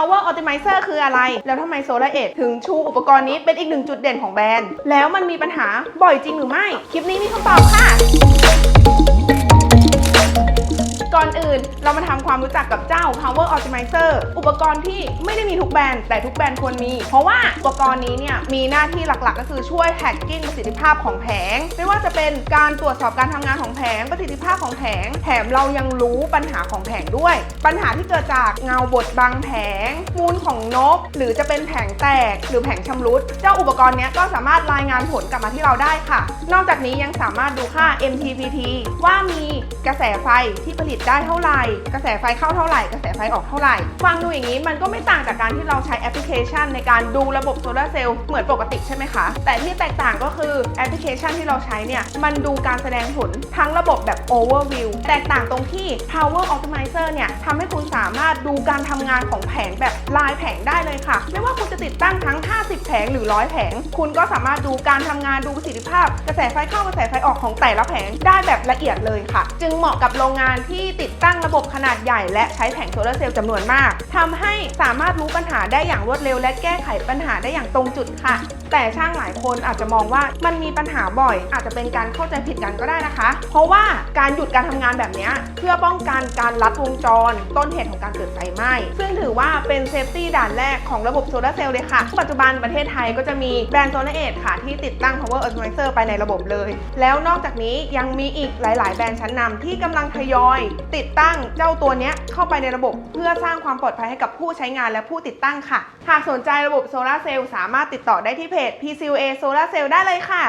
Power Optimizer คืออะไร แล้วทำไม Solar Edge ถึงชูอุปกรณ์นี้เป็นอีกหนึ่งจุดเด่นของแบรนด์ แล้วมันมีปัญหาบ่อยจริงหรือไม่ คลิปนี้มีคำตอบค่ะก่อน อื่น เรามาทำความรู้จักกับเจ้า Power Optimizer อุปกรณ์ที่ไม่ได้มีทุกแบรนด์แต่ทุกแบรนด์ควรมี เพราะว่าอุปกรณ์นี้เนี่ยมีหน้าที่หลักๆ ก็คือช่วย hacking ประสิทธิภาพของแผง ไม่ว่าจะเป็นการตรวจสอบการทำงานของแผง ประสิทธิภาพของแผง แถมเรายังรู้ปัญหาของแผงด้วย ปัญหาที่เกิดจากเงาบดบังแผง มูลของนก หรือจะเป็นแผงแตก หรือแผงชำรุด เจ้าอุปกรณ์นี้ก็สามารถรายงานผลกลับมาที่เราได้ค่ะ นอกจากนี้ยังสามารถดูค่า MPPT ว่ามีกระแสไฟที่ผลิตได้เท่าไหร่ กระแสไฟเข้าเท่าไหร่ กระแสไฟออกเท่าไหร่ ฟังดูอย่างนี้มันก็ไม่ต่างจากการที่เราใช้แอปพลิเคชันในการดูระบบโซลาร์เซลล์เหมือนปกติใช่ไหมคะ แต่ที่แตกต่างก็คือแอปพลิเคชันที่เราใช้เนี่ย มันดูการแสดงผลทั้งระบบแบบ overview แตกต่างตรงที่ power optimizer เนี่ยทำให้คุณสามารถดูการทำงานของแผงแบบลายแผงได้เลยค่ะ ไม่ว่าคุณจะติดตั้งทั้ง 50 แผงหรือ 100 แผง คุณก็สามารถดูการทำงานดูประสิทธิภาพ กระแสไฟเข้ากระแสไฟออกของแต่ละแผงได้แบบละเอียดเลยค่ะ จึงเหมาะกับโรงงานที่ติดตั้งระบบขนาดใหญ่ และใช้แผงโซลาร์เซลล์จำนวนมากทำให้สามารถรู้ปัญหาได้อย่างรวดเร็ว และแก้ไขปัญหาได้อย่างตรงจุดค่ะ แต่ช่างหลายคนอาจจะมองว่ามันมีปัญหาบ่อย อาจจะเป็นการเข้าใจผิดกันก็ได้นะคะ เพราะว่าการหยุดการทำงานแบบนี้เพื่อป้องกันการลัดวงจร ต้นเหตุของการเกิดไฟไหม้ซึ่งถือว่าเป็นเซฟตี้ด่านแรกของระบบโซลาร์เซลล์เลยค่ะ ปัจจุบันประเทศไทยก็จะมีแบรนด์โซลาเอทค่ะ ที่ติดตั้ง power optimizer ไปในระบบเลย แล้วนอกจากนี้ยังมีอีกหลาย ๆ แบรนด์ชั้นนำที่กำลังทยอย ติดตั้งเจ้าตัวนี้เข้าไปในระบบเพื่อสร้างความปลอดภัยให้กับผู้ใช้งานและผู้ติดตั้งค่ะ หากสนใจระบบโซลาเซลล์สามารถติดต่อได้ที่เพจ PCUA Solar Cell ได้เลยค่ะ